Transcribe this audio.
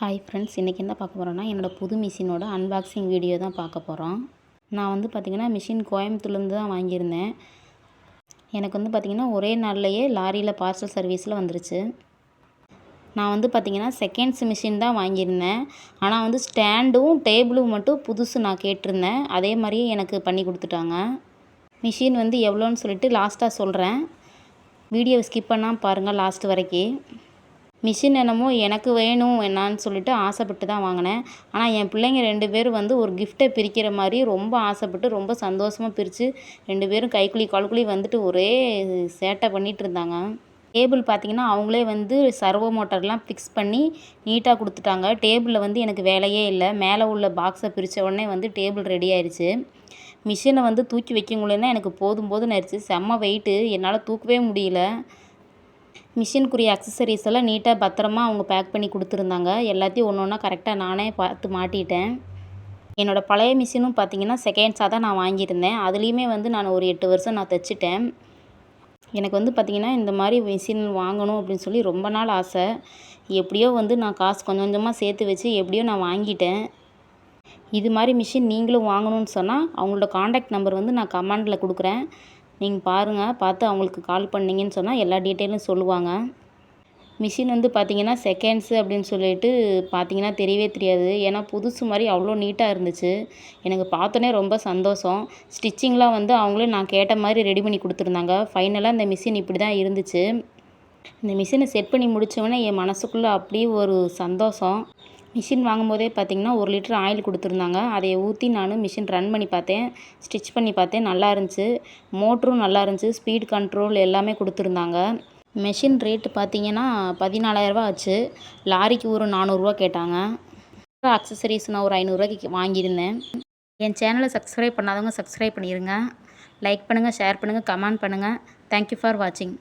Hi friends இன்றைக்கி என்ன பார்க்க போகிறோன்னா என்னோடய புது மிஷினோட அன்பாக்சிங் வீடியோ தான் பார்க்க போகிறோம் நான் வந்து பார்த்திங்கன்னா மிஷின் கோயம்புத்தூர்லேருந்து தான் வாங்கியிருந்தேன். எனக்கு வந்து பார்த்திங்கன்னா ஒரே நாள்லையே லாரியில் பார்சல் சர்வீஸில் வந்துருச்சு. நான் வந்து பார்த்திங்கன்னா செகண்ட்ஸ் மிஷின் தான் வாங்கியிருந்தேன். ஆனால் வந்து ஸ்டாண்டும் டேபிளும் மட்டும் புதுசு நான் கேட்டிருந்தேன். அதே மாதிரியே எனக்கு பண்ணி கொடுத்துட்டாங்க. மிஷின் வந்து எவ்வளோன்னு சொல்லிட்டு லாஸ்ட்டாக சொல்கிறேன் வீடியோவை ஸ்கிப் பண்ணால் பாருங்கள் லாஸ்ட் வரைக்கும் மிஷின் என்னமோ எனக்கு வேணும் என்னான்னு சொல்லிட்டு ஆசைப்பட்டு தான் வாங்கினேன். ஆனால் என் பிள்ளைங்க ரெண்டு பேரும் வந்து ஒரு கிஃப்ட்டை பிரிக்கிற மாதிரி ரொம்ப ஆசைப்பட்டு ரொம்ப சந்தோஷமாக பிரித்து ரெண்டு பேரும் கைக்குழி கால்குழி வந்துட்டு ஒரே சேட்டை பண்ணிகிட்டு இருந்தாங்க. டேபிள் பார்த்திங்கன்னா அவங்களே வந்து சர்வோ மோட்டர்லாம் ஃபிக்ஸ் பண்ணி நீட்டாக கொடுத்துட்டாங்க. டேபிளில் வந்து எனக்கு வேலையே இல்லை. மேலே உள்ள பாக்ஸை பிரித்த உடனே வந்து டேபிள் ரெடி ஆயிடுச்சு மிஷினை வந்து தூக்கி வைக்கங்குள்ளேன்னா எனக்கு போதும் போதும் ஆயிடுச்சு செம்ம வெயிட்டு என்னால் தூக்கவே முடியல. மிஷினுக்குரிய அக்சசரிஸ் எல்லாம் நீட்டாக பத்திரமா அவங்க பேக் பண்ணி கொடுத்துருந்தாங்க. எல்லாத்தையும் ஒன்று ஒன்றா கரெக்டாக நானே பார்த்து மாட்டிட்டேன். என்னோடய பழைய மிஷினும் பார்த்திங்கன்னா செகண்ட்ஸாக தான் நான் வாங்கியிருந்தேன். அதுலேயுமே வந்து நான் ஒரு எட்டு வருஷம் நான் தைச்சிட்டேன். எனக்கு வந்து பார்த்திங்கன்னா இந்த மாதிரி மிஷின் வாங்கணும் அப்படின்னு சொல்லி ரொம்ப நாள் ஆசை. எப்படியோ வந்து நான் காசு கொஞ்சம் கொஞ்சமாக சேர்த்து வச்சு எப்படியோ நான் வாங்கிட்டேன். இது மாதிரி மிஷின் நீங்களும் வாங்கணும்னு சொன்னால் அவங்களோட காண்டாக்ட் நம்பர் வந்து நான் கமெண்டில் கொடுக்குறேன். நீங்கள் பாருங்கள் பார்த்து அவங்களுக்கு கால் பண்ணிங்கன்னு சொன்னால் எல்லா டீட்டெயிலும் சொல்லுவாங்க. மிஷின் வந்து பார்த்திங்கன்னா செகண்ட்ஸு அப்படின்னு சொல்லிட்டு பார்த்தீங்கன்னா தெரியவே தெரியாது. ஏன்னா புதுசு மாதிரி அவ்வளோ நீட்டாக இருந்துச்சு. எனக்கு பார்த்தோன்னே ரொம்ப சந்தோஷம். ஸ்டிச்சிங்லாம் வந்து அவங்களே நான் கேட்ட மாதிரி ரெடி பண்ணி கொடுத்துருந்தாங்க. ஃபைனலாக இந்த மிஷின் இப்படி தான் இருந்துச்சு. இந்த மிஷினை செட் பண்ணி முடித்தவொடனே என் மனசுக்குள்ளே அப்படியே ஒரு சந்தோஷம். மிஷின் வாங்கும்போதே பார்த்திங்கன்னா ஒரு லிட்டர் ஆயில் கொடுத்துருந்தாங்க. அதை ஊற்றி நான் மிஷின் ரன் பண்ணி பார்த்தேன். ஸ்டிச் பண்ணி பார்த்தேன். நல்லா இருந்துச்சு. மோட்டரும் நல்லா இருந்துச்சு. ஸ்பீட் கண்ட்ரோல் எல்லாமே கொடுத்துருந்தாங்க. மெஷின் ரேட்டு பார்த்தீங்கன்னா பதினாலாயிரரூபா ஆச்சு. லாரிக்கு ஒரு நானூறுரூவா கேட்டாங்க. அக்சசரிஸ் நான் ஒரு ஐநூறுரூவாய்க்கு வாங்கியிருந்தேன். என் சேனலை சப்ஸ்கிரைப் பண்ணாதவங்க சப்ஸ்கிரைப் பண்ணிடுங்க லைக் பண்ணுங்கள் ஷேர் பண்ணுங்கள் கமெண்ட் பண்ணுங்கள் தேங்க்யூ ஃபார் வாட்சிங்